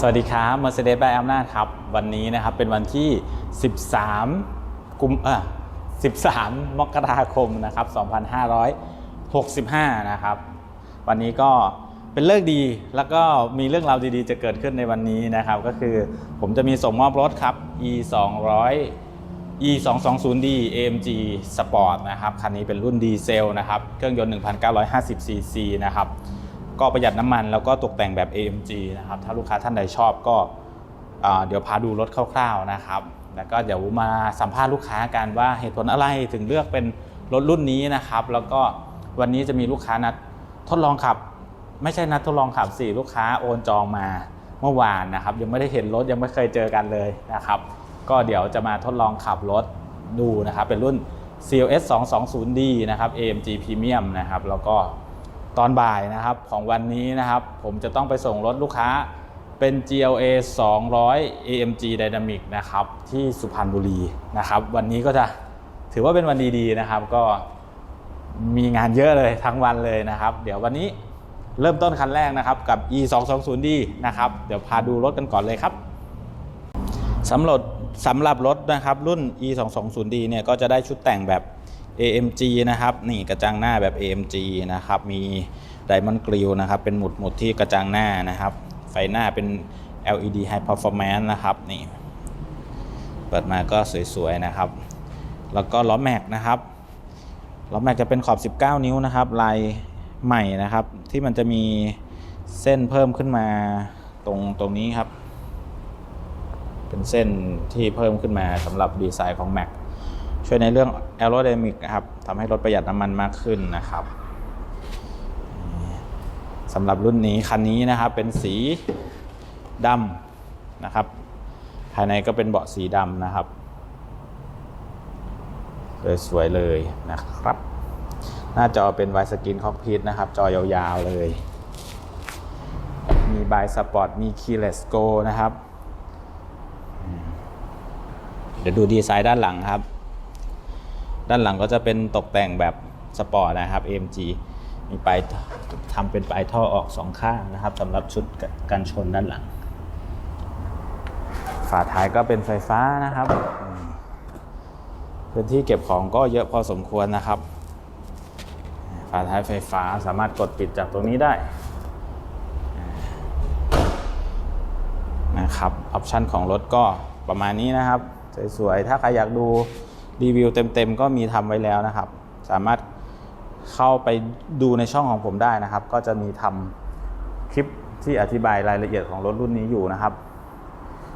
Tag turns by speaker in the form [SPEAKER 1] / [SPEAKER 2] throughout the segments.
[SPEAKER 1] สวัสดีครับ Mercedes by อำนาจครับ วันนี้นะครับเป็นวันที่ 13 กุมเออ13 มกราคมนะครับ 2565 นะครับ วันนี้ก็เป็นเลิกดีแล้วก็มีเรื่องราวดีๆ จะเกิดขึ้นในวันนี้นะครับ ก็คือผมจะมีส่งมอบรถครับ e 200 e 2 2 0 d amg sport นะครับ คันนี้เป็นรุ่นดีเซลนะครับ เครื่องยนต์ 1,950 cc นะครับ ก็ประหยัดน้ำมันแล้วก็ตกแต่งแบบ AMG นะครับถ้าลูกค้าท่านใดชอบก็เดี๋ยวพาดูรถคร่าวๆนะครับ แล้วก็เดี๋ยวมาสัมภาษณ์ลูกค้ากันว่าเหตุผลอะไรถึงเลือกเป็นรถรุ่นนี้นะครับ แล้วก็วันนี้จะมีลูกค้านัดทดลองขับ ไม่ใช่นัดทดลองขับสิลูกค้าโอนจองมาเมื่อวานนะครับ ยังไม่ได้เห็นรถยังไม่เคยเจอกันเลยนะครับ ก็เดี๋ยวจะมาทดลองขับรถดูนะครับ เป็นรุ่น CLS 220D นะครับ AMG Premium นะครับแล้วก็ ตอนบ่ายนะครับของวันนี้นะครับ ผมจะต้องไปส่งรถลูกค้าเป็น GLA 200 AMG Dynamic นะครับที่สุพรรณบุรีนะครับ วันนี้ก็จะถือว่าเป็นวันดีๆนะครับ ก็มีงานเยอะเลยทั้งวันเลยนะครับ เดี๋ยววันนี้เริ่มต้นคันแรกนะครับกับ E 2 2 0 D นะครับ เดี๋ยวพาดูรถกันก่อนเลยครับสำหรับสำหรับรถนะครับรุ่น e 2 2 0 d เนี่ยก็จะได้ชุดแต่งแบบ AMG นะครับนี่กระจังหน้าแบบ AMG นะครับมี Diamond g r i l l นะครับเป็นหมุดหมุดที่กระจังหน้านะครับ ไฟหน้าเป็น LED High Performance นะครับนี่เปิดมาก็สวยๆนะครับ แล้วก็ล้อแม็กนะครับล้อแม็กจะเป็นขอบ 19 นิ้วนะครับ ลายใหม่นะครับ ที่มันจะมีเส้นเพิ่มขึ้นมาตรงตรงนี้ครับ เป็นเส้นที่เพิ่มขึ้นมาสำหรับดีไซน์ของ Mac ช่วยในเรื่อง aerodynamic นะครับทำให้รถประหยัดน้ำมันมากขึ้นนะครับสำหรับรุ่นนี้คันนี้นะครับเป็นสีดำนะครับ ภายในก็เป็นเบาะสีดำนะครับสวยๆเลยนะครับ หน้าจอเป็น Wide Screen Cockpit นะครับ จอยาวๆเลย มีบายสปอร์ตมี Keyless Go นะครับ เดี๋ยวดูดีไซน์ด้านหลังครับ ด้านหลังก็จะเป็นตกแต่งแบบสปอร์ตนะครับ AMG มีปลายทำเป็นปลายท่อออกสองข้างนะครับสำหรับชุดกันชนด้านหลัง ฝาท้ายก็เป็นไฟฟ้านะครับ พื้นที่เก็บของก็เยอะพอสมควรนะครับ ฝาท้ายไฟฟ้าสามารถกดปิดจากตรงนี้ได้นะครับออปชันของรถก็ประมาณนี้นะครับ สวยๆ ถ้าใครอยากดู รีวิวเต็มๆ ก็มีทำไว้แล้วนะครับ สามารถเข้าไปดูในช่องของผมได้นะครับ ก็จะมีทำคลิปที่อธิบายรายละเอียดของรถรุ่นนี้อยู่นะครับ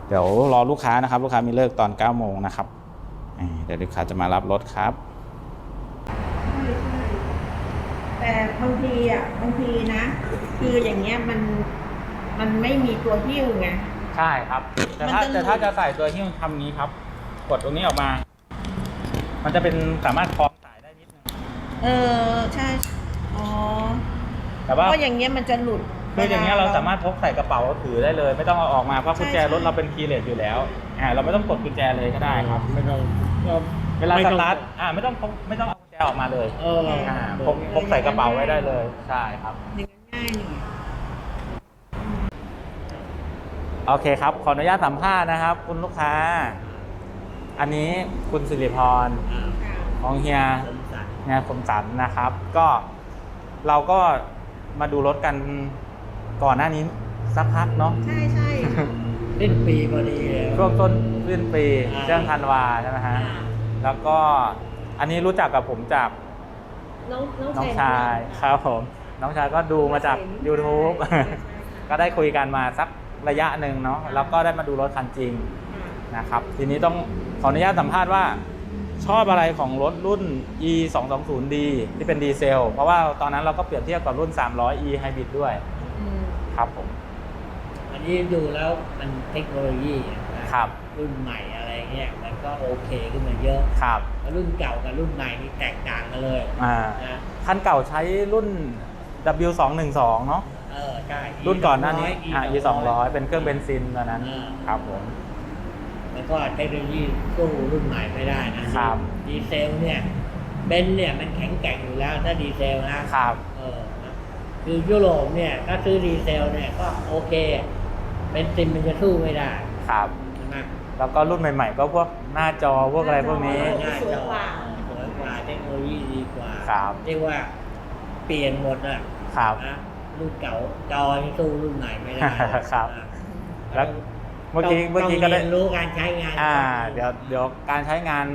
[SPEAKER 1] เดี๋ยวรอลูกค้านะครับ ลูกค้ามีเลิกตอน9โมงนะครับอ่าเดี๋ยวลูกค้าจะมารับรถครับ
[SPEAKER 2] แต่บางทีอะบางทีนะ คืออย่างเงี้ยมันมันไม่มีตัวหิ้วไง
[SPEAKER 1] ใช่ครับ แต่ถ้า
[SPEAKER 2] มันจะ
[SPEAKER 1] แต่ถ้าจะใส่ตัวที่มันทำนี้ครับ กดตรงนี้ออกมา มันจะเป็นสามารถคล้องสายได้นิดนึง
[SPEAKER 2] เออใช่ อ๋อ
[SPEAKER 1] แต่ว่า
[SPEAKER 2] เพราะอย่างเงี้ยมันจะหลุด
[SPEAKER 1] คืออย่างเงี้ยเราสามารถพกใส่กระเป๋าถือได้เลย ไม่ต้องเอาออกมาเพราะกุญแจรถเราเป็นคีย์เลสอยู่แล้วอ่าเราไม่ต้องกดกุญแจเลยก็ได้ครับ
[SPEAKER 3] ไม่ต้อง
[SPEAKER 1] เวลา
[SPEAKER 3] ไม่
[SPEAKER 1] ส
[SPEAKER 3] ต้อง
[SPEAKER 1] ตาร์ทอ่าไม่ต้องพกไม่ต้องเอากุญแจออกมาเลย
[SPEAKER 3] เออ
[SPEAKER 1] อ่าพกพกใส่กระเป๋าไว้ได้เลยใช่ครับ
[SPEAKER 2] อย่างนั้นง่ายหน่อย
[SPEAKER 1] โอเคครับ ขออนุญาตสัมภาษณ์นะครับ คุณลูกค้า อันนี้คุณสิริพร
[SPEAKER 3] อ่า
[SPEAKER 2] ค่ะ
[SPEAKER 1] ของเฮีย
[SPEAKER 3] ผมสั่น
[SPEAKER 1] เฮียคมสันนะครับ ก็เราก็มาดูรถกันก่อนหน้านี้สักพักเนาะ
[SPEAKER 2] ใช่ใช่
[SPEAKER 3] สิ้นปีพอดีเลย
[SPEAKER 1] ช่วงต้นสิ้นปี
[SPEAKER 3] อ่า
[SPEAKER 1] เรื่องธันวาใช่ไหมฮะ
[SPEAKER 2] อ่า
[SPEAKER 1] แล้วก็อันนี้รู้จักกับผมจาก
[SPEAKER 2] น้องน้อง
[SPEAKER 1] น้อง
[SPEAKER 2] เซน
[SPEAKER 1] ชายครับผม น้องชายก็ดูมาจาก YouTube
[SPEAKER 2] ใช่ใช่
[SPEAKER 1] ก็ได้คุยกันมาสักระยะหนึ่งเนาะแล้วก็ได้มาดูรถคันจริงนะครับ ทีนี้ต้อง ขออนุญาตสัมภาษณ์ว่าชอบอะไรของรถรุ่น e 2 2 0 d ที่เป็นดีเซล เพราะว่าตอนนั้นเราก็เปรียบเทียบกับรุ่น 300 e hybrid ด้วย
[SPEAKER 2] อืม
[SPEAKER 1] ครับผม
[SPEAKER 3] อันนี้ดูแล้วมันเทคโนโลยีนะครับรุ่นใหม่อะไรเงี้ยมันก็โอเคขึ้นมาเยอะ
[SPEAKER 1] ครับ
[SPEAKER 3] แล้วรุ่นเก่ากับรุ่นใหม่นี่แตกต่างกันเลย
[SPEAKER 1] อ่า
[SPEAKER 3] นะ
[SPEAKER 1] คันเก่าใช้รุ่น W 2 1 2เนาะ
[SPEAKER 3] เออใช่
[SPEAKER 1] รุ่นก่อนหน้านี้
[SPEAKER 3] E
[SPEAKER 1] อ่า e 200เป็นเครื่องเบนซินตอนนั้น
[SPEAKER 3] อ่า
[SPEAKER 1] ครับผม
[SPEAKER 3] แล้วก็เทคโนโลยีสู้รุ่นใหม่ไม่ได้นะครับ ดีเซลเนี่ยเบนซ์เนี่ยมันแข็งแกร่งอยู่แล้วถ้าดีเซลนะครับเออนะคือยุโรปเนี่ยถ้าซื้อดีเซลเนี่ยก็โอเคเป็นซิมมันจะสู้ไม่ได้
[SPEAKER 1] ครับ
[SPEAKER 3] ใช่ไหม
[SPEAKER 1] แล้วก็รุ่นใหม่ ๆ ก็พวกหน้าจอพวกอะไรพวกนี้
[SPEAKER 3] หน้า
[SPEAKER 2] สวย
[SPEAKER 3] จอก
[SPEAKER 2] ว่า
[SPEAKER 3] สวยกว่าเทคโนโลยีดีกว่า
[SPEAKER 1] ครับ
[SPEAKER 3] เรียกว่าเปลี่ยนหมดอะ
[SPEAKER 1] ครับ
[SPEAKER 3] นะรุ่นเก่าจอนี่สู้รุ่นใหม่ไม่ได้
[SPEAKER 1] ครับ
[SPEAKER 3] อะ
[SPEAKER 1] แล้ว เมื่อกี้เมื่อกี้ก็ได้
[SPEAKER 3] ต้งเรียนรู้การใช้งาน
[SPEAKER 1] อ่าเดี๋ยวเดี๋ยวการใช้งาน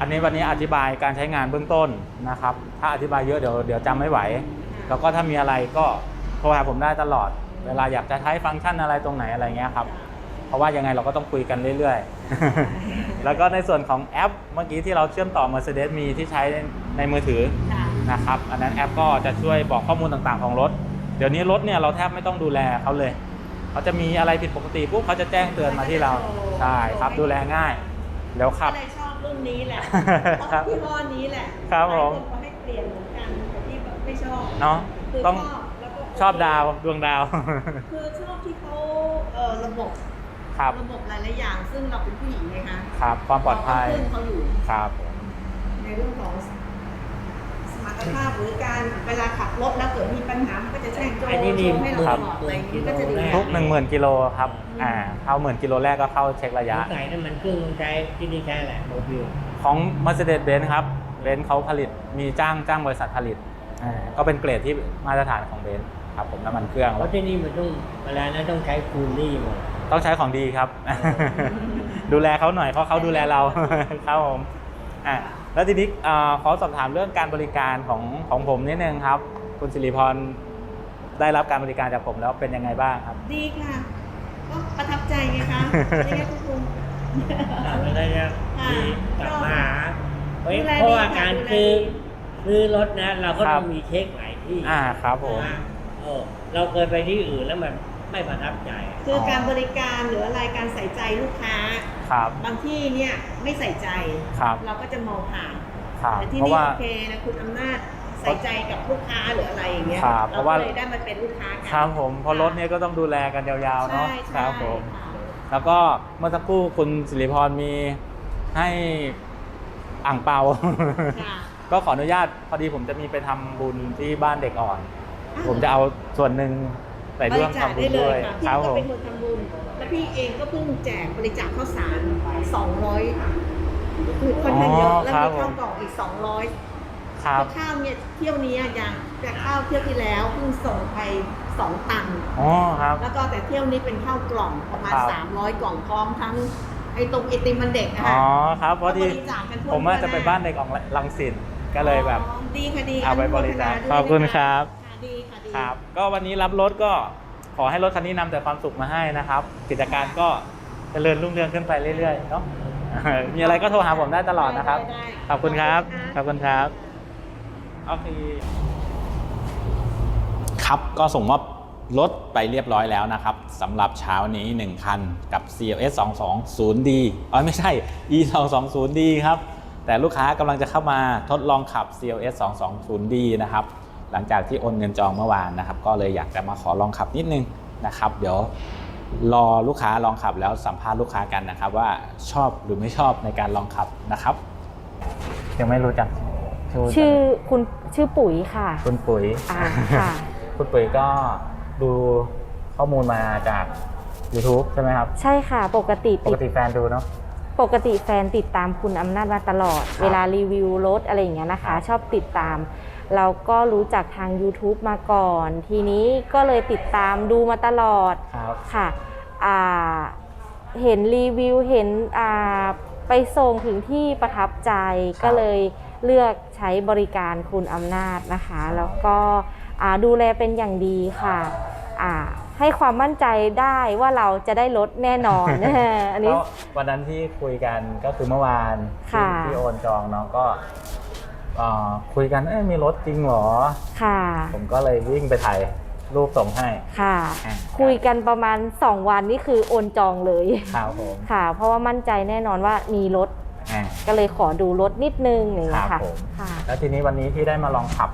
[SPEAKER 1] อันนี้วันนี้อธิบายการใช้งานเบื้องต้นนะครับ ถ้าอธิบายเยอะเดี๋ยวเดี๋ยวจำไม่ไหว แล้วก็ถ้ามีอะไรก็โทรหาผมได้ตลอด เวลาอยากจะใช้ฟังก์ชันอะไรตรงไหนอะไรเงี้ยครับ เพราะว่ายังไงเราก็ต้องคุยกันเรื่อยๆ แล้วก็ในส่วนของแอป เมื่อกี้ที่เราเชื่อมต่อ Mercedes มีที่ใช้ในมือถือ
[SPEAKER 2] ค่ะ
[SPEAKER 1] นะครับ อันนั้นแอปก็จะช่วยบอกข้อมูลต่างๆของรถ เดี๋ยวนี้รถเนี่ยเราแทบไม่ต้องดูแลเขาเลย เขาจะมีอะไรผิดปกติปุ๊บเขาจะแจ้งเตือนมาที่เราใช่ครับดูแลง่ายเดี๋ยวขับ
[SPEAKER 2] ก็เลยชอบรุ่นนี้แหละ
[SPEAKER 1] ครับ
[SPEAKER 2] ยี่ห้อนี้แหละ
[SPEAKER 1] ครับผม
[SPEAKER 2] หลายนก็ให้เปลี่ยนเหมือนกันแต่ที่แบบไม่ชอบ
[SPEAKER 1] เนาะ
[SPEAKER 2] คือ
[SPEAKER 1] ต้อง
[SPEAKER 2] ชอบแล้วก็
[SPEAKER 1] ชอบดาวดวงดาว
[SPEAKER 2] คือชอบที่เขาเอ่อระบบ
[SPEAKER 1] ครับ
[SPEAKER 2] ระบบหลายๆอย่าง ซึ่งเราเป็นผู้หญิงไงคะ
[SPEAKER 1] ครับความปลอดภัย
[SPEAKER 2] เราก็พึ่งเขาอยู่
[SPEAKER 1] ครับ
[SPEAKER 2] ในเรื่องของ สมรรถภาพหรือการเวลาขับรถแล้วเกิดมีปัญหามันก็จะแจ้งโจ
[SPEAKER 3] อันนี้
[SPEAKER 2] โจ
[SPEAKER 3] นี่
[SPEAKER 2] ให้เรา
[SPEAKER 1] ครับ
[SPEAKER 2] ตลอดอะไรอย่างนี้ก็จะดี
[SPEAKER 1] ทุก 1 0,000กิโลครับอ่าเข้าหมื่นกิโลแรกก็เข้าเช็คระยะ
[SPEAKER 3] สงสัยนั่นมันเครื่องใช้ที่นี่ใช้แหละโมบิล
[SPEAKER 1] ของ Mercedes-Benz ครับเบนซ์เขาผลิตมีจ้างจ้างบริษัทผลิตอ่าก็เป็นเกรดที่มาตรฐานของเบนซ์ครับผมน้ำมันเครื่อง
[SPEAKER 3] เพราะที่นี่มันต้องเวลานั้นต้องใช้คูลลี่หมด
[SPEAKER 1] ต้องใช้ของดีครับ ดูแลเขาหน่อยเพราะเขาดูแลเรา ครับผม อ่าแล้วทีนี้อ่าขอสอบถามเรื่องการบริการของของผมนิดนึงครับ คุณสิริพรได้รับการบริการจากผมแล้วเป็นยังไงบ้างครับ
[SPEAKER 2] ดีค่ะ ก็ประทับใจไงคะใช่ไหมคุณลุง
[SPEAKER 3] ทำอะไรเนี่ย
[SPEAKER 2] ค่ะ
[SPEAKER 3] ดีกลับมาหาเฮ้ย
[SPEAKER 2] ดูแล
[SPEAKER 3] เพราะว่า
[SPEAKER 2] ดีค่ะ
[SPEAKER 3] การ
[SPEAKER 2] ดูแล
[SPEAKER 3] ซื้อ
[SPEAKER 2] ดี
[SPEAKER 3] ซื้อรถนะเราก็
[SPEAKER 1] ครั
[SPEAKER 3] ต้
[SPEAKER 1] บ
[SPEAKER 3] องมีเช็คหลายที่
[SPEAKER 1] อ่าครับผม
[SPEAKER 3] นะเออเราเคยไปที่อื่นแล้วมันไม่ประทับใจ
[SPEAKER 2] คือการบริการหรืออะไรการใส่ใจลูกค้า
[SPEAKER 1] ครับ
[SPEAKER 2] บางที่เนี่ยไม่ใส่ใจ
[SPEAKER 1] ครับ
[SPEAKER 2] เราก็จะมองผ่าน
[SPEAKER 1] ครับ
[SPEAKER 2] แต่ที่
[SPEAKER 1] เพราะ
[SPEAKER 2] นี่
[SPEAKER 1] ว่า
[SPEAKER 2] โอเคนะคุณอำนาจใส่ใจกับลูกค้าหรืออะไรอย่างเงี้ย
[SPEAKER 1] ครับเพ
[SPEAKER 2] เรา
[SPEAKER 1] ราะ
[SPEAKER 2] ก็
[SPEAKER 1] ว่า
[SPEAKER 2] เลยได้มาเป็นลูกค้ากั
[SPEAKER 1] ครับผมเพราะรถเนี่ยก็ต้องดูแลกันยาวๆเนาะ
[SPEAKER 2] ใช่
[SPEAKER 1] ค
[SPEAKER 2] ใช่
[SPEAKER 1] รับผม
[SPEAKER 2] ค่ะ
[SPEAKER 1] แล้วก็เมื่อสักครู่คุณสิริพรมีให้อ่างเปา
[SPEAKER 2] ค่ะ
[SPEAKER 1] ก็ขออนุญาตพอดีผมจะมีไปทำบุญที่บ้านเด็กอ่อน ผมจะเอาส่วนหนึ่ง ไปร่วม
[SPEAKER 2] บริจาค
[SPEAKER 1] ทำบุ
[SPEAKER 2] ได้
[SPEAKER 1] ญ
[SPEAKER 2] เล
[SPEAKER 1] ด้วย
[SPEAKER 2] ยค่ะ
[SPEAKER 1] ค
[SPEAKER 2] พี่
[SPEAKER 1] รับผ
[SPEAKER 2] ก็
[SPEAKER 1] ม
[SPEAKER 2] เป็นคนทำบุญ แล้วพี่เองก็เพิ่งแจกบริจาคข้าวสาร200คือคนเงินเยอะแล้วมีข้าวกล่องอีก 200
[SPEAKER 1] ครับ
[SPEAKER 2] ข้าวเนี่ยเที่ยวนี้ยังแต่ข้าวเที่ยวที่แล้วเพิ่งส่งไป 2 ตัน
[SPEAKER 1] อ๋อครับ
[SPEAKER 2] แล้วก็แต่เที่ยวนี้เป็นข้าวกล่องประมาณ
[SPEAKER 1] ครับ
[SPEAKER 2] 300 กล่องพร้อมทั้งไอ้ตรงไอติมมันเด็กนะ
[SPEAKER 1] อ๋
[SPEAKER 2] คะ
[SPEAKER 1] อครับเพราะที่
[SPEAKER 2] ก็บริจาคกันทั่ว
[SPEAKER 1] ผมว่า
[SPEAKER 2] หน้า
[SPEAKER 1] จะไปบ้านเด็กของลังสิตก็เลยแบบ
[SPEAKER 2] อ๋อดีค่ะดี
[SPEAKER 1] เอาไปบริจาค
[SPEAKER 2] นุโมทนด้วย
[SPEAKER 1] ขอบคุณครับ
[SPEAKER 2] ค่ะดีค่ะดี
[SPEAKER 1] ครับ ก็วันนี้รับรถก็ขอให้รถคันนี้นำแต่ความสุขมาให้นะครับ กิจการก็เจริญรุ่งเรืองขึ้นไปเรื่อยๆเนาะมีอะไรก็โทรหาผมได้ตลอดนะครับ
[SPEAKER 2] ได้ได้
[SPEAKER 1] ขอบคุณครับข
[SPEAKER 2] ข
[SPEAKER 1] อ
[SPEAKER 2] อ
[SPEAKER 1] บบ
[SPEAKER 2] คุ
[SPEAKER 1] คุณ
[SPEAKER 2] ณ
[SPEAKER 1] ค
[SPEAKER 2] ครั
[SPEAKER 1] รับ
[SPEAKER 2] บ
[SPEAKER 1] โอเค ครับก็ส่งมอบรถไปเรียบร้อยแล้วนะครับสำหรับเช้านี้ 1 คันกับ CLS 220D อ๋อไม่ใช่ E 220D ครับ แต่ลูกค้ากำลังจะเข้ามาทดลองขับ CLS 220D นะครับ หลังจากที่โอนเงินจองเมื่อวานนะครับ ก็เลยอยากจะมาขอลองขับนิดนึงนะครับ เดี๋ยวรอลูกค้าลองขับแล้วสัมภาษณ์ลูกค้ากันนะครับ ว่าชอบหรือไม่ชอบในการลองขับนะครับ ยังไม่รู้จัก
[SPEAKER 4] ชื่อคุณชื่อปุ๋ยค่ะ
[SPEAKER 1] คุณปุ๋ย
[SPEAKER 4] อ่าค่ะ
[SPEAKER 1] คุณปุ๋ยก็ดูข้อมูลมาจาก YouTube ใช่ไหมครับ
[SPEAKER 4] ใช่ค่ะ ปกติ
[SPEAKER 1] ป
[SPEAKER 4] ติ
[SPEAKER 1] ก
[SPEAKER 4] ด
[SPEAKER 1] ติแฟนดูเนาะ
[SPEAKER 4] ปกติแฟนติดตามคุณอำนาจมาตลอด
[SPEAKER 1] ครับ
[SPEAKER 4] เวลารีวิวรถอะไรอย่างเงี้ยนะ
[SPEAKER 1] ครั
[SPEAKER 4] คะ
[SPEAKER 1] บ
[SPEAKER 4] ชอบติดตาม เราก็รู้จักทาง YouTube มาก่อน ทีนี้ก็เลยติดตามดูมาตลอด
[SPEAKER 1] ครับ
[SPEAKER 4] ค่ะอ่าเห็นรีวิวเห็นอ่าไปส่งถึงที่ประทับใจ
[SPEAKER 1] ครับ
[SPEAKER 4] ก็เลยเลือกใช้บริการคุณอำนาจนะคะ แล้วก็อ่าดูแลเป็นอย่างดีค่ะอ่าให้ความมั่นใจได้ว่าเราจะได้ลดแน่นอนอันนี้
[SPEAKER 1] ก็วันนั้นที่คุยกันก็คือเมื่อวานที่
[SPEAKER 4] ค่ะ
[SPEAKER 1] ที่โอนจองเนาะก็เอ่อ คุยกันเอ้ยมีรถจริงเหรอ
[SPEAKER 4] ค่ะ
[SPEAKER 1] ผมก็เลยวิ่งไปถ่ายรูปส่งให้
[SPEAKER 4] ค่ะ
[SPEAKER 1] อ่า
[SPEAKER 4] คุยกันประมาณ 2 วันนี่คือโอนจองเลย
[SPEAKER 1] ครับผม
[SPEAKER 4] ค่ะ เพราะว่ามั่นใจแน่นอนว่ามีรถ
[SPEAKER 1] อ่า
[SPEAKER 4] ก็เลยขอดูรถนิดนึงอย่างเงี้ย
[SPEAKER 1] ครั
[SPEAKER 4] ค่ะ
[SPEAKER 1] บผม
[SPEAKER 4] ค่ะ
[SPEAKER 1] แล้วทีนี้วันนี้ที่ได้มาลองขับ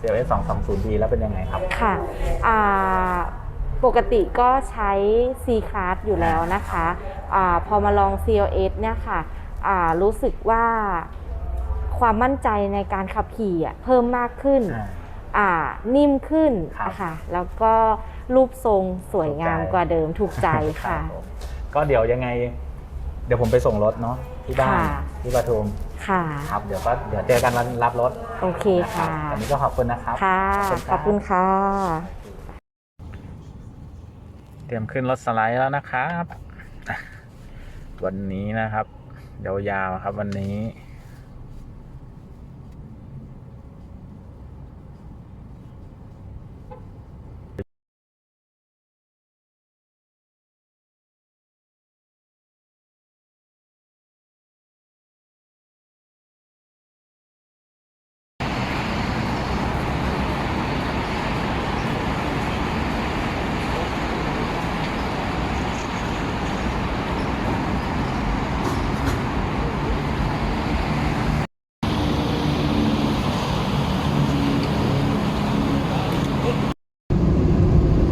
[SPEAKER 1] CLS 220D แล้วเป็นยังไงครับ
[SPEAKER 4] ค่ะอ่าปกติก็ใช้ C Class อยู่แล้วนะคะอาพอมาลอง CLS เนี่ยค่ะอ่ารู้สึกว่า ความมั่นใจในการขับขี่อะเพิ่มมากขึ้น
[SPEAKER 1] อ่า
[SPEAKER 4] อ่านิ่มขึ้น
[SPEAKER 1] ครับ
[SPEAKER 4] อะค่ะแล้วก็รูปทรงสวยงาม
[SPEAKER 1] ถูกใจ
[SPEAKER 4] กว่าเดิมถูกใจ
[SPEAKER 1] รั
[SPEAKER 4] ค่ะ
[SPEAKER 1] บผมก็เดี๋ยวยังไง เดี๋ยวผมไปส่งรถเนาะที่บ้าน
[SPEAKER 4] ค่ะ
[SPEAKER 1] ที่ปทุม
[SPEAKER 4] ค่ะ
[SPEAKER 1] ครับเดี๋ยวก็เดี๋ยวเจอกันวันรับรถ
[SPEAKER 4] โอเค
[SPEAKER 1] นะครั
[SPEAKER 4] ค่ะ
[SPEAKER 1] บวันนี้ก็ขอบคุณนะครับ
[SPEAKER 4] ค่ะ
[SPEAKER 1] รับ
[SPEAKER 4] ขอบคุณค่ะ
[SPEAKER 1] เตรียมขึ้นรถสไลด์แล้วนะครับอะวันนี้นะครับยาวๆครับวันนี้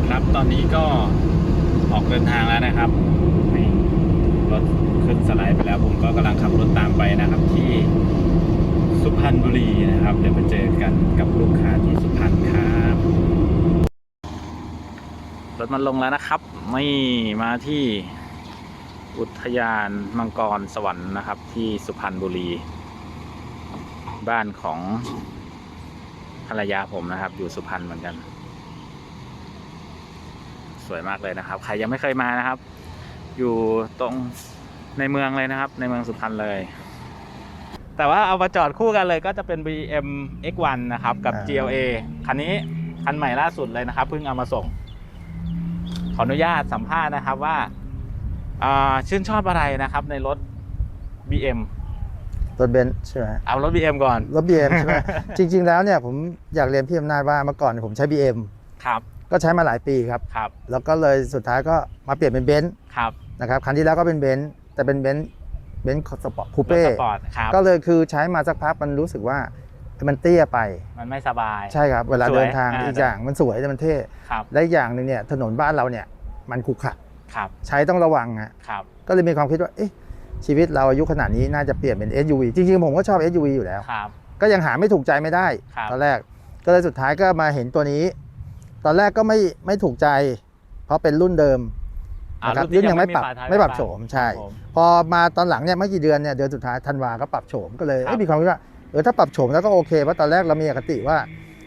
[SPEAKER 1] ครับตอนนี้ก็ออกเดินทางแล้วนะครับนี่รถขึ้นสไลด์ไปแล้วผมก็กำลังขับรถตามไปนะครับ ที่สุพรรณบุรีนะครับ เดี๋ยวไปเจอกันกับลูกค้าที่สุพรรณครับ รถมันลงแล้วนะครับ ไม่มาที่อุทยานมังกรสวรรค์นะครับ ที่สุพรรณบุรี บ้านของภรรยาผมนะครับ อยู่สุพรรณเหมือนกัน สวยมากเลยนะครับ ใครยังไม่เคยมานะครับ อยู่ตรงในเมืองเลยนะครับ ในเมืองสุพรรณเลย แต่ว่าเอามาจอดคู่กันเลยก็จะเป็น BM X1 นะครับ กับ
[SPEAKER 5] อ่า
[SPEAKER 1] GLA คันนี้คันใหม่ล่าสุดเลยนะครับ เพิ่งเอามาส่งข ออนุญาตสัมภาษณ์นะครับว่าอ่าชื่นชอบอะไรนะครับในรถ BM
[SPEAKER 5] รถเบนซ์ใช่ไหม
[SPEAKER 1] เอารถ BM ก่อน
[SPEAKER 5] รถ BM ใช่ไหมจริง ๆ แล้วเนี่ยผมอยากเรียนพี่อำนาจว่าเมื่อก่อนผมใช้ BM
[SPEAKER 1] ครับ
[SPEAKER 5] ก็ใช้มาหลายปีครับ
[SPEAKER 1] ครับ
[SPEAKER 5] แล้วก็เลยสุดท้ายก็มาเปลี่ยนเป็นเบนซ์
[SPEAKER 1] ครับ
[SPEAKER 5] นะครับคันที่แล้วก็เป็นเบนซ์แต่เป็นเบนซ์เบนซ์สปอร์ตคู
[SPEAKER 1] รถ
[SPEAKER 5] เป้
[SPEAKER 1] สปอร์ตครับ
[SPEAKER 5] ก็เลยคือใช้มาสักพักมันรู้สึกว่า มันเตี้ยไป
[SPEAKER 1] มันไม่สบาย
[SPEAKER 5] ใช่ครับ เวลา
[SPEAKER 1] สวย
[SPEAKER 5] เดินทาง
[SPEAKER 1] อ่า
[SPEAKER 5] อีกอย่างมันสวยแต่มันเท่
[SPEAKER 1] ครับ
[SPEAKER 5] และอีกอย่างหนึ่งเนี่ยถนนบ้านเราเนี่ยมันขรุขระ
[SPEAKER 1] ครับ
[SPEAKER 5] ใช้ต้องระวังอะ
[SPEAKER 1] ครับ
[SPEAKER 5] ก็เลยมีความคิดว่าเอ๊ะชีวิตเราอายุขนาดนี้น่าจะเปลี่ยนเป็น SUV จริงๆ ผมก็ชอบ SUV อยู่แล้ว
[SPEAKER 1] ครับ
[SPEAKER 5] ก็ยังหาไม่ถูกใจไม่ได้
[SPEAKER 1] ครับ
[SPEAKER 5] ตอนแรก ก็เลยสุดท้ายก็มาเห็นตัวนี้ ตอนแรกก็ไม่ไม่ถูกใจ เพราะเป็นรุ่นเดิม
[SPEAKER 1] อ่า
[SPEAKER 5] นะครับ
[SPEAKER 1] รุ่
[SPEAKER 5] รุ่
[SPEAKER 1] น
[SPEAKER 5] น
[SPEAKER 1] ที่
[SPEAKER 5] ยังไม่ปรับ
[SPEAKER 1] ยังไม่มีฝาท้าย
[SPEAKER 5] ไม่ปรับ
[SPEAKER 1] ไฟฟ้า
[SPEAKER 5] โฉมใช่
[SPEAKER 1] ครับผม
[SPEAKER 5] พอมาตอนหลังเนี่ยไม่กี่เดือนเนี่ยเดือนสุดท้ายธันวาก็ปรับโฉมก็เลย
[SPEAKER 1] ครับ
[SPEAKER 5] เอ้ยมีความคิดว่า เออถ้าปรับโฉมแล้วก็โอเคเพราะตอนแรกเรามีอคติว่า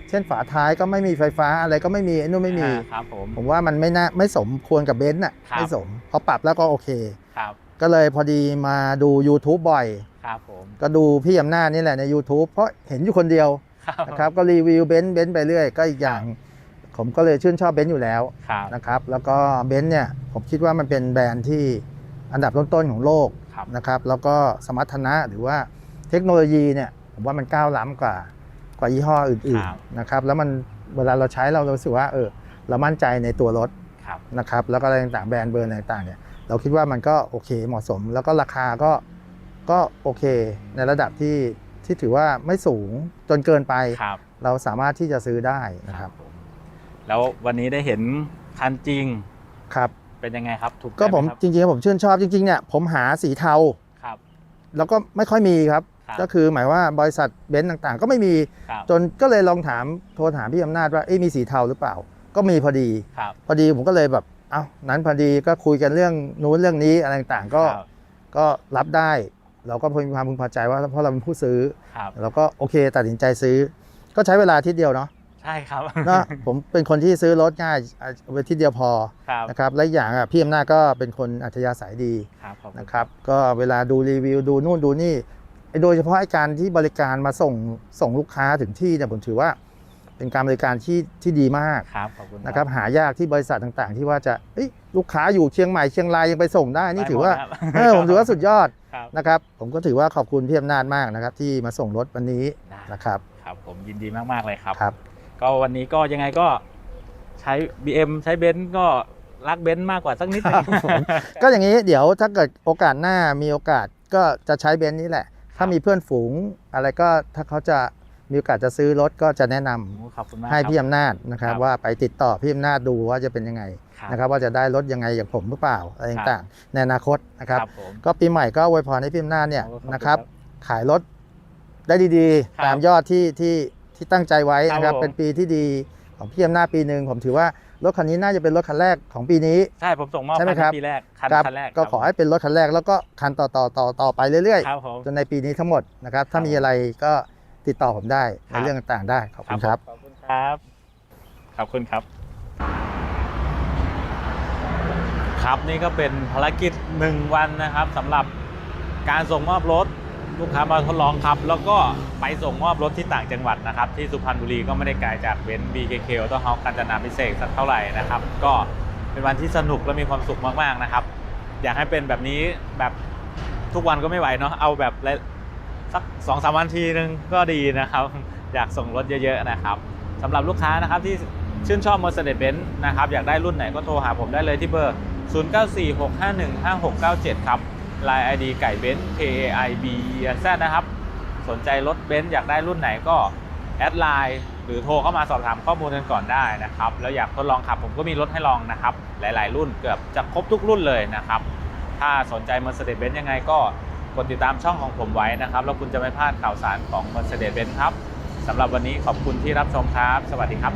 [SPEAKER 5] เช่นฝาท้ายก็ไม่มีไฟฟ้าอะไรก็ไม่มีไอ้นู่นไม่มี
[SPEAKER 1] อ่าครับผม
[SPEAKER 5] ผมว่ามันไม่น่าไม่สมควรกับเบนซ์น่ะ
[SPEAKER 1] ครับ
[SPEAKER 5] ไม่สมพอปรับแล้วก็โอเค
[SPEAKER 1] ครับ
[SPEAKER 5] ก็เลยพอดีมาดู YouTube บ่อย
[SPEAKER 1] ครับผม
[SPEAKER 5] ก็ดูพี่อำนาจนี่แหละใน YouTube เพราะเห็นอยู่คนเดียว
[SPEAKER 1] ครับ
[SPEAKER 5] นะครับก็รีวิวเบนซ์เบนซ์ไปเรื่อยก็อีกอย่าง ผมก็เลยชื่นชอบเบนซ์อยู่แล้ว
[SPEAKER 1] ครับ
[SPEAKER 5] นะครับแล้วก็เบนซ์เนี่ยผมคิดว่ามันเป็นแบรนด์ที่อันดับต้นๆของโลก
[SPEAKER 1] ครับ
[SPEAKER 5] นะครับแล้วก็สมรรถนะหรือว่าเทคโนโลยีเนี่ย ผมว่ามันก้าวล้ำกว่า กว่ายี่ห้ออื่น
[SPEAKER 1] ครับ
[SPEAKER 5] ๆนะครับ แล้วมันเวลาเราใช้เรารู้สึกว่าเออเรามั่นใจในตัวรถ
[SPEAKER 1] ครับ
[SPEAKER 5] นะครับ แล้วก็อะไรต่างๆแบรนด์เบอร์ต่างๆเนี่ยเราคิดว่ามันก็โอเคเหมาะสม แล้วก็ราคาก็ก็โอเคในระดับที่ที่ถือว่าไม่สูงจนเกินไป
[SPEAKER 1] ครับ
[SPEAKER 5] เราสามารถที่จะซื้อได้นะครับ
[SPEAKER 1] ผมแล้ววันนี้ได้เห็นคันจริง
[SPEAKER 5] ครับ
[SPEAKER 1] เป็นยังไงครับถูกใจ
[SPEAKER 5] ก็ผม
[SPEAKER 1] ไหครับ
[SPEAKER 5] จริงๆผมชื่นชอบจริงๆเนี่ยผมหาสีเทา
[SPEAKER 1] ครับ
[SPEAKER 5] แล้วก็ไม่ค่อยมีครับ
[SPEAKER 1] ครับ
[SPEAKER 5] ก็คือหมายว่าบริษัทเบนซ์ต่างๆ ก็ไม่มี
[SPEAKER 1] ครับ
[SPEAKER 5] จนก็เลยลองถามโทรถามพี่อำนาจว่าเอ๊ะมีสีเทาหรือเปล่า ก็มีพอดี
[SPEAKER 1] ครับ
[SPEAKER 5] พอดีผมก็เลยแบบเอ้านั้นพอดีก็คุยกันเรื่องนู้นเรื่องนี้อะไรต่างๆก็
[SPEAKER 1] ครับ
[SPEAKER 5] ก็รับได้ เราก็มีความพึงพอใจว่าเพราะเราเป็นผู้ซื้อ
[SPEAKER 1] ครับ
[SPEAKER 5] เราก็โอเคตัดสินใจซื้อ ก็ใช้เวลาอาทิตย์เดียวเนาะ
[SPEAKER 1] ใช่ครับ
[SPEAKER 5] เนาะผมเป็นคนที่ซื้อรถง่ายเอาไปที่เดียวพอ
[SPEAKER 1] ครับ
[SPEAKER 5] นะครับและอีกอย่างอะพี่อำนาจก็เป็นคนอัธยาศัยดี
[SPEAKER 1] ครับขอบณ
[SPEAKER 5] นะครับ ก็เวลาดูรีวิวดูนู่นดูนี่ไอ้ โดยเฉพาะไอ้การที่บริการมาส่งส่งลูกค้าถึงที่เนี่ยผมถือว่า เป็นการบริการที่ที่ดีมาก
[SPEAKER 1] ครับขอบคุณ
[SPEAKER 5] นะครับหายากที่บริษัทต่างๆ ที่ว่าจะเอ้ยลูกค้าอยู่เชียงใหม่เชียงรายยังไปส่งได้นี่ถือว่า
[SPEAKER 1] ได้หมด
[SPEAKER 5] เออผมถือว่าสุดยอด
[SPEAKER 1] ครับ
[SPEAKER 5] นะครับ ผมก็ถือว่าขอบคุณพี่อำนาจมากนะครับ ที่มาส่งรถวันนี้
[SPEAKER 1] ได้
[SPEAKER 5] นะครับ
[SPEAKER 1] ครับผมยินดีมากๆเลยครับ
[SPEAKER 5] ครับ
[SPEAKER 1] ก็วันนี้ก็ยังไงก็ใช้ BM ใช้เบนซ์ก็รักเบนซ์มากกว่าสักนิดหนึ
[SPEAKER 5] ครั
[SPEAKER 1] ง
[SPEAKER 5] บผมก็อย่างนี้เดี๋ยวถ้าเกิดโอกาสหน้ามีโอกาสก็จะใช้เบนซ์นี้แหละถ้ามีเพื่อนฝูงอะไรก็ถ้าเขาจะมีโอกาสจะซื้อรถก็จะแนะนำ
[SPEAKER 1] โอ้ขอบคุณมาก
[SPEAKER 5] ให้
[SPEAKER 1] ครับ
[SPEAKER 5] พี่อำนาจนะครับ
[SPEAKER 1] ครับ
[SPEAKER 5] ว่าไปติดต่อพี่อำนาจดูว่าจะเป็นยังไง
[SPEAKER 1] ครับ
[SPEAKER 5] นะครับว่าจะได้รถยังไงอย่างผมหรือเปล่าอะไร
[SPEAKER 1] ครับ
[SPEAKER 5] ต่างๆในอนาคตนะครับ
[SPEAKER 1] ครับผม
[SPEAKER 5] ก็ปีใหม่ก็อวยพรให้พี่อำนาจเนี่ย
[SPEAKER 1] โอ้ขอบคุณ
[SPEAKER 5] นะครับ
[SPEAKER 1] ครับ
[SPEAKER 5] ขายรถได้ดี
[SPEAKER 1] ครับ
[SPEAKER 5] ๆตามยอดที่ที่ที่ที่ตั้งใจไว้นะค
[SPEAKER 1] ครั
[SPEAKER 5] รั
[SPEAKER 1] บบผม
[SPEAKER 5] เป็นปีที่ดีของพี่อำนาจปีหนึ่งผมถือว่า รถคันนี้น่าจะเป็นรถคันแรกของปีนี้
[SPEAKER 1] ใช่ผมส่งมอบ
[SPEAKER 5] ใช่ไหม
[SPEAKER 1] คัน
[SPEAKER 5] ครับ
[SPEAKER 1] ปีแรกคัน
[SPEAKER 5] ครับ
[SPEAKER 1] คันแรก
[SPEAKER 5] ก็
[SPEAKER 1] ครับ
[SPEAKER 5] ขอให้เป็นรถคันแรกแล้วก็คันต่อต่อต่อต่อไปเรื่อย
[SPEAKER 1] ครับผม
[SPEAKER 5] ๆจนในปีนี้ทั้งหมดนะครับถ้า
[SPEAKER 1] ครับ
[SPEAKER 5] มีอะไรก็ติดต่อผมได้
[SPEAKER 1] ครั
[SPEAKER 5] ใน
[SPEAKER 1] บ
[SPEAKER 5] เรื่องต่างๆได้ขอบคุณครับ
[SPEAKER 1] ขอบคุณครับขอบคุณครับครับนี่ก็เป็นภารกิจ 1 วันนะครับสำหรับการส่งมอบรถ ลูกค้ามาทดลองขับ แล้วก็ไปส่งมอบรถที่ต่างจังหวัดนะครับ ที่สุพรรณบุรีก็ไม่ได้ไกลจากเบนซ์ BKK ออโต้เฮากาญจนาพิเศษสักเท่าไหร่นะครับ ก็เป็นวันที่สนุกและมีความสุขมากๆนะครับ อยากให้เป็นแบบนี้แบบทุกวันก็ไม่ไหวเนาะเอาแบบสักสองสามวันทีนึงก็ดีนะครับ อยากส่งรถเยอะๆนะครับสำหรับลูกค้านะครับที่ชื่นชอบ Mercedes-Benz นะครับ อยากได้รุ่นไหนก็โทรหาผมได้เลยที่เบอร์ 0946515697 ครับ Line ID ไก่เบนซ์ K A I B E Z นะครับ สนใจรถเบนซ์อยากได้รุ่นไหนก็แอดไลน์หรือโทรเข้ามาสอบถามข้อมูลกันก่อนได้นะครับ แล้วอยากทดลองขับผมก็มีรถให้ลองนะครับ หลาย ๆ รุ่นเกือบจะครบทุกรุ่นเลยนะครับ ถ้าสนใจ Mercedes-Benz ยังไงก็กดติดตามช่องของผมไว้นะครับ แล้วคุณจะไม่พลาดข่าวสารของ Mercedes-Benz ครับสำหรับวันนี้ขอบคุณที่รับชมครับ สวัสดีครับ